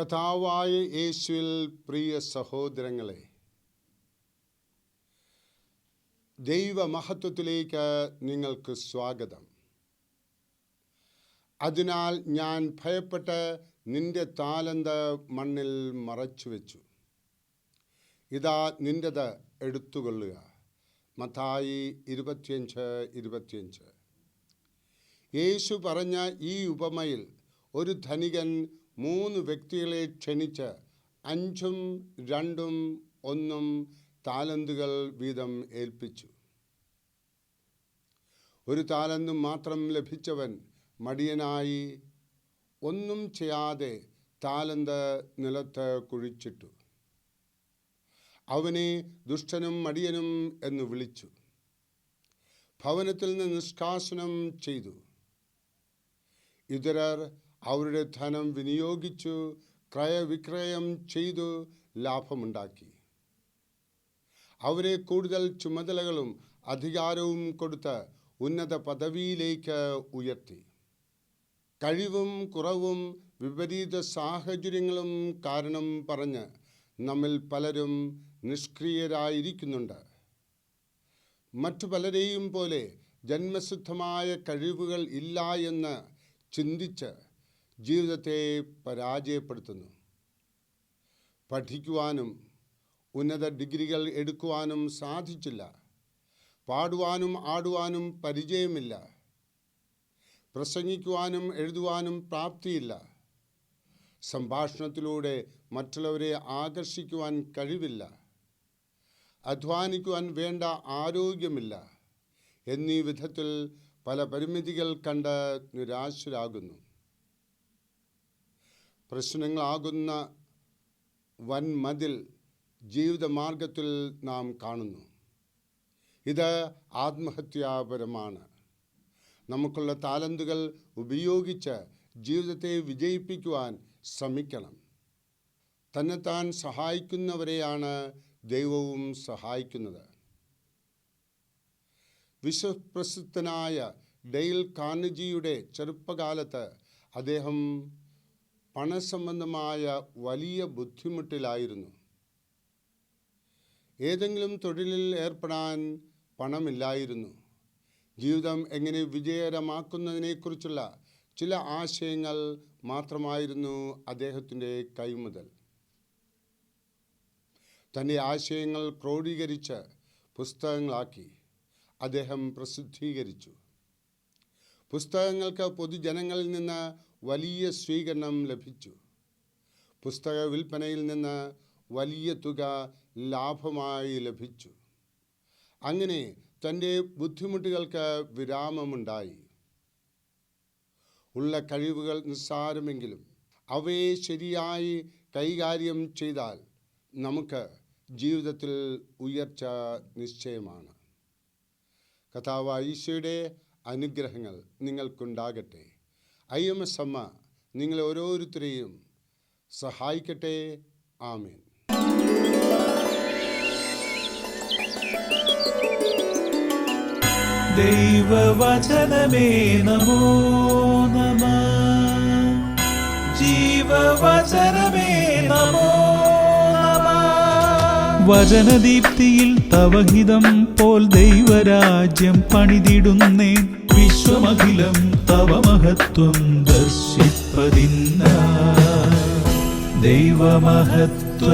കഥാവായ യേശുവിൽ പ്രിയ സഹോദരങ്ങളെ ദൈവമഹത്വത്തിലേക്ക് നിങ്ങൾക്ക് സ്വാഗതം. അതിനാൽ ഞാൻ ഭയപ്പെട്ട് നിന്റെ താലന്ത് മണ്ണിൽ മറച്ചു വെച്ചു ഇതാ നിന്റെത് എടുത്തുകൊള്ളുക. മത്തായി ഇരുപത്തിയഞ്ച് ഇരുപത്തിയഞ്ച്. യേശു പറഞ്ഞ ഈ ഉപമയിൽ ഒരു ധനികൻ മൂന്ന് വ്യക്തികളെ ക്ഷണിച്ച് അഞ്ചും രണ്ടും ഒന്നും താലന്തുകൾ വീതം ഏൽപ്പിച്ചു. ഒരു താലന്തും മാത്രം ലഭിച്ചവൻ മടിയനായി ഒന്നും ചെയ്യാതെ താലന്ത് നിലത്ത് കുഴിച്ചിട്ടു. അവനെ ദുഷ്ടനും മടിയനും എന്ന് വിളിച്ചു. ഭവനത്തിൽ നിന്ന് നിഷ്കാസനം ചെയ്തു. ഇതരർ അവരുടെ ധനം വിനിയോഗിച്ചു ക്രയവിക്രയം ചെയ്തു ലാഭമുണ്ടാക്കി. അവരെ കൂടുതൽ ചുമതലകളും അധികാരവും കൊടുത്ത് ഉന്നത പദവിയിലേക്ക് ഉയർത്തി. കഴിവും കുറവും വിപരീത സാഹചര്യങ്ങളും കാരണം പറഞ്ഞ് നമ്മിൽ പലരും നിഷ്ക്രിയരായിരിക്കുന്നുണ്ട്. മറ്റു പലരെയും പോലെ ജന്മസിദ്ധമായ കഴിവുകൾ ഇല്ല എന്ന് ചിന്തിച്ച് ജീവിതത്തെ പരാജയപ്പെടുത്തുന്നു. പഠിക്കുവാനും ഉന്നത ഡിഗ്രികൾ എടുക്കുവാനും സാധിച്ചില്ല. പാടുവാനും ആടുവാനും പരിചയമില്ല. പ്രസംഗിക്കുവാനും എഴുതുവാനും പ്രാപ്തിയില്ല. സംഭാഷണത്തിലൂടെ മറ്റുള്ളവരെ ആകർഷിക്കുവാൻ കഴിവില്ല. അധ്വാനിക്കുവാൻ വേണ്ട ആരോഗ്യമില്ല എന്നീ വിധത്തിൽ പല പരിമിതികൾ കണ്ട് നിരാശരാകുന്നു. പ്രശ്നങ്ങളാകുന്ന വൻ മതിൽ ജീവിതമാർഗത്തിൽ നാം കാണുന്നു. ഇത് ആത്മഹത്യാപരമാണ്. നമുക്കുള്ള താലന്തുകൾ ഉപയോഗിച്ച് ജീവിതത്തെ വിജയിപ്പിക്കുവാൻ ശ്രമിക്കണം. തന്നെത്താൻ സഹായിക്കുന്നവരെയാണ് ദൈവവും സഹായിക്കുന്നത്. വിശ്വപ്രസിദ്ധനായ ഡെയിൽ കാർണിജിയുടെ ചെറുപ്പകാലത്ത് അദ്ദേഹം പണസംബന്ധമായ വലിയ ബുദ്ധിമുട്ടിലായിരുന്നു. ഏതെങ്കിലും തൊഴിലിൽ ഏർപ്പെടാൻ പണമില്ലായിരുന്നു. ജീവിതം എങ്ങനെ വിജയകരമാക്കുന്നതിനെക്കുറിച്ചുള്ള ചില ആശയങ്ങൾ മാത്രമായിരുന്നു അദ്ദേഹത്തിന്റെ കൈമുതൽ. തന്റെ ആശയങ്ങൾ ക്രോഡീകരിച്ച് പുസ്തകങ്ങളാക്കി. അദ്ദേഹം പ്രസിദ്ധീകരിച്ചു. പുസ്തകങ്ങൾക്ക് പൊതുജനങ്ങളിൽ നിന്ന് വലിയ സ്വീകരണം ലഭിച്ചു. പുസ്തക വിൽപ്പനയിൽ നിന്ന് വലിയ തുക ലാഭമായി ലഭിച്ചു. അങ്ങനെ തന്റെ ബുദ്ധിമുട്ടുകൾക്ക് വിരാമമുണ്ടായി. ഉള്ള കഴിവുകൾ നിസ്സാരമെങ്കിലും അവയെ ശരിയായി കൈകാര്യം ചെയ്താൽ നമുക്ക് ജീവിതത്തിൽ ഉയർച്ച നിശ്ചയമാണ്. കഥാവായിശയുടെ അനുഗ്രഹങ്ങൾ നിങ്ങൾക്കുണ്ടാകട്ടെ. ഐ എം എസ് അമ്മ നിങ്ങളെ ഓരോരുത്തരെയും സഹായിക്കട്ടെ. ആമേൻ. ദൈവവചനമേ നമോ നമ. ജീവവചനമേ നമോ വചനദീപ്തിയിൽ തവഹിതം പോൽ ദൈവരാജ്യം പണിതിടുന്നേ വിശ്വമഖിലം തവ മഹത്വം ദർശിപ്പതിന്ന ദൈവമഹത്വത്തിലേക്ക്.